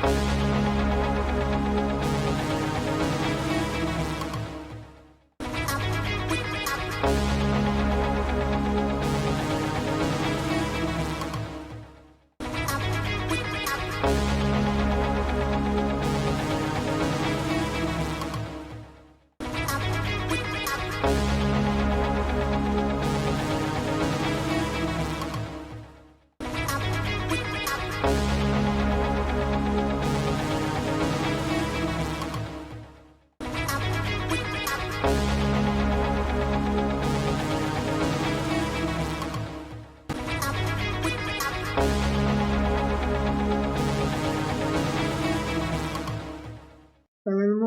Kanalıma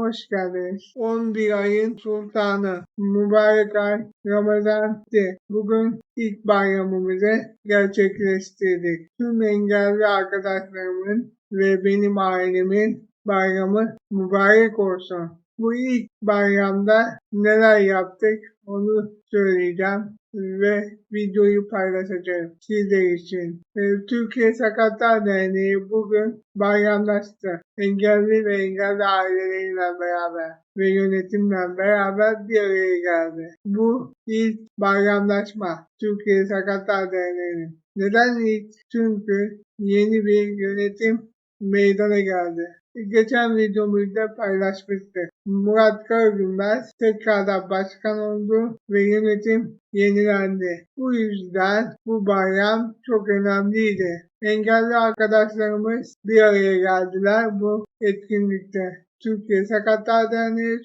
hoş geldiniz. 11 ayın sultanı mübarek ay Ramazan'dı. Bugün ilk bayramımızı gerçekleştirdik. Tüm engelli arkadaşlarımın ve benim ailemin bayramı mübarek olsun. Bu ilk bayramda neler yaptık onu söyleyeceğim ve videoyu paylaşacağım sizler için. Ee, Türkiye Sakatlar Derneği bugün bayramlaştı. Engelli ve engelli aileleriyle beraber ve yönetimle beraber bir araya geldi. Bu ilk bayramlaşma Türkiye Sakatlar Derneği'nin. Neden ilk? Çünkü yeni bir yönetim meydana geldi. Geçen videomuzda paylaşmıştık. Murat Karagümez tekrardan başkan oldu ve yönetim yenilendi. Bu yüzden bu bayram çok önemliydi. Engelli arkadaşlarımız bir araya geldiler bu etkinlikte. Türkiye Sakatlar Derneği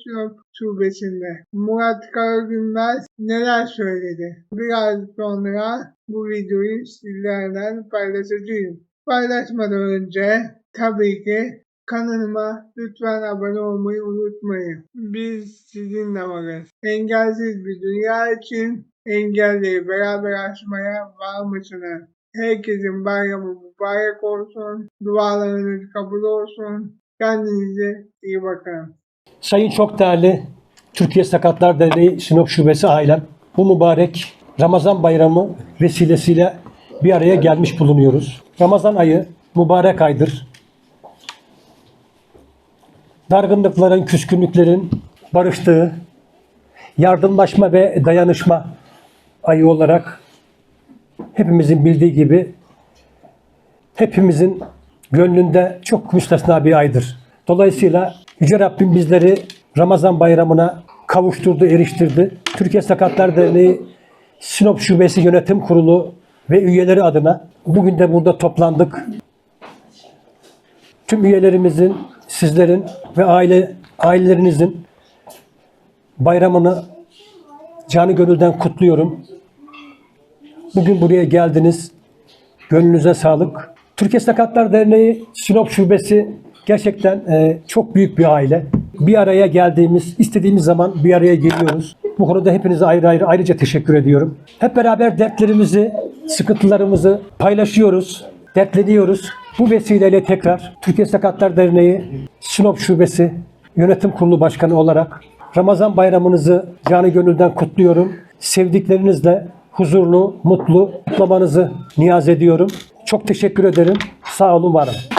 Şubesi'nde. Murat Karagümez neler söyledi? Biraz sonra bu videoyu sizlerle paylaşacağım. Paylaşmadan önce tabii ki kanalıma lütfen abone olmayı unutmayın. Biz sizinle varız. Engelsiz bir dünya için engelleri beraber aşmaya var mısınız? Herkesin bayramı mübarek olsun. Dualarınız kabul olsun. Kendinize iyi bakın. Sayın çok değerli Türkiye Sakatlar Derneği Sinop Şubesi ailem, bu mübarek Ramazan bayramı vesilesiyle bir araya gelmiş bulunuyoruz. Ramazan ayı mübarek aydır. Dargınlıkların, küskünlüklerin barıştığı, yardımlaşma ve dayanışma ayı olarak hepimizin bildiği gibi hepimizin gönlünde çok müstesna bir aydır. Dolayısıyla Yüce Rabbim bizleri Ramazan bayramına kavuşturdu, eriştirdi. Türkiye Sakatlar Derneği Sinop Şubesi Yönetim Kurulu ve üyeleri adına bugün de burada toplandık. Tüm üyelerimizin, sizlerin ve aile ailelerinizin bayramını canı gönülden kutluyorum. Bugün buraya geldiniz. Gönlünüze sağlık. Türkiye Sakatlar Derneği Sinop Şubesi gerçekten e, çok büyük bir aile. Bir araya geldiğimiz, istediğimiz zaman bir araya geliyoruz. Bu konuda hepinize ayrı ayrı ayrıca teşekkür ediyorum. Hep beraber dertlerimizi, sıkıntılarımızı paylaşıyoruz, dertleniyoruz. Bu vesileyle tekrar Türkiye Sakatlar Derneği Sinop Şubesi Yönetim Kurulu Başkanı olarak Ramazan bayramınızı canı gönülden kutluyorum. Sevdiklerinizle huzurlu, mutlu kutlamanızı niyaz ediyorum. Çok teşekkür ederim. Sağ olun, var olun.